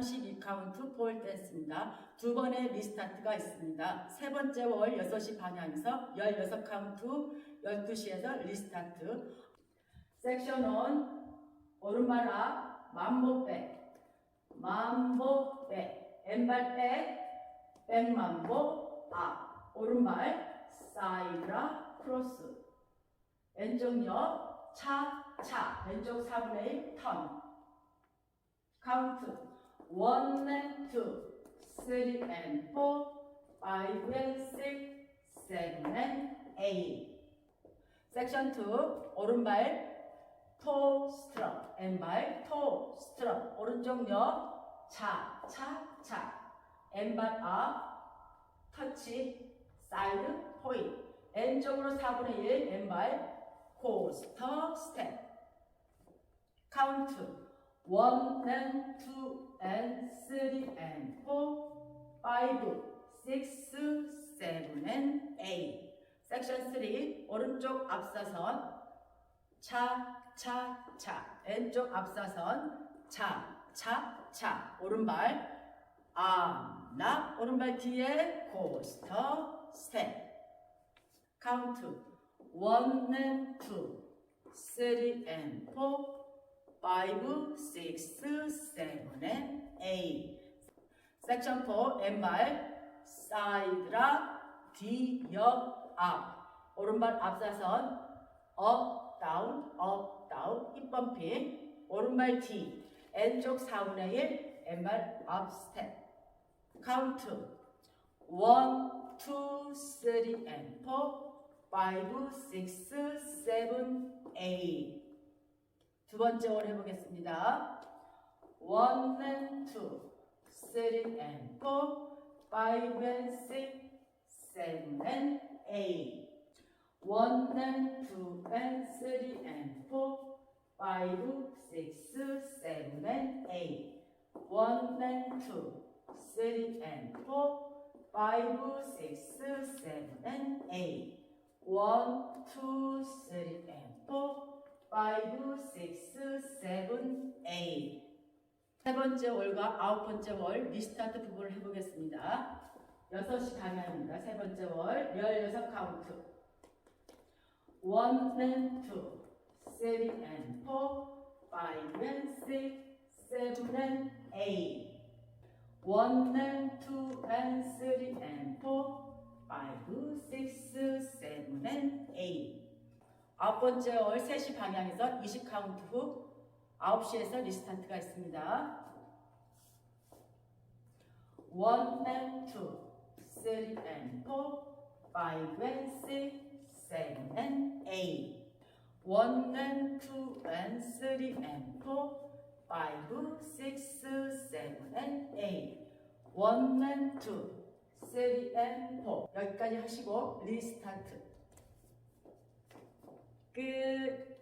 32카운트 폴 댄스입니다. 두 번의 리스타트가 있습니다. 세 번째 월 6시 방향에서 16카운트 12시에서 리스타트. 섹션 1 오른발 앞 만보백. 만보백. 왼발 백 백만보 앞 오른발 사이드라 크로스. 왼쪽 옆 차, 차. 왼쪽 4분의 1 턴. 카운트 1 and 2 3 and 4 5 and 6 7 and 8 섹션 2 오른발 토 스트럽 왼발 토 스트럽 오른쪽 옆 차, 차, 차. 왼발 앞 터치 사이드 포인트 왼쪽으로 4분의 1 왼발 코 스터 스텝 카운트 1 and 2 and 3 and 4 5 6 7 and 8 섹션 3 오른쪽 앞사선 차, 차, 차. 왼쪽 앞사선 차, 차, 차. 오른발 암, 나. 오른발 뒤에 코스터 스텝 카운트 1 and 2 3 and 4 5, 6, 7 and 8 섹션 4 왼발 사이드라 뒤, 옆, 앞. 오른발 앞사선 업, 다운, 업, 다운 힙 범핑 오른발 뒤 왼쪽 4분의 1 왼발 업 스텝 카운트 1, 2, 3 and 4 5, 6, 7, 8 두 번째 월 해보겠습니다. 1 and 2, 3 and 4, 5 and 6, 7 and 8 1 and 2 and 3 and 4, 5, 6, 7 and 8 1 and 2, 3 and 4, 5, 6, 7 and 8 1, 2, 3 and 4, 5, 6, 7, 8. 세 번째 월과 아홉 번째 월 리스타트 부분을 해보겠습니다. 6시 방향입니다. 세 번째 월 16 카운트. 1 and 2, 3 and 4, 5 and 6, 7 and 8. 1 and 2 and 3 and 4, 5, 6, 7 and 8. 아홉 번째 월 3시 방향에서 20 카운트 후 9시에서 리스타트가 있습니다. 1 and 2, 3 and 4, 5 and 6, 7 and 8. 1 and 2 and 3 and 4, 5, 6, 7 and 8. 1 and 2, 3 and 4. 여기까지 하시고 리스타트. 그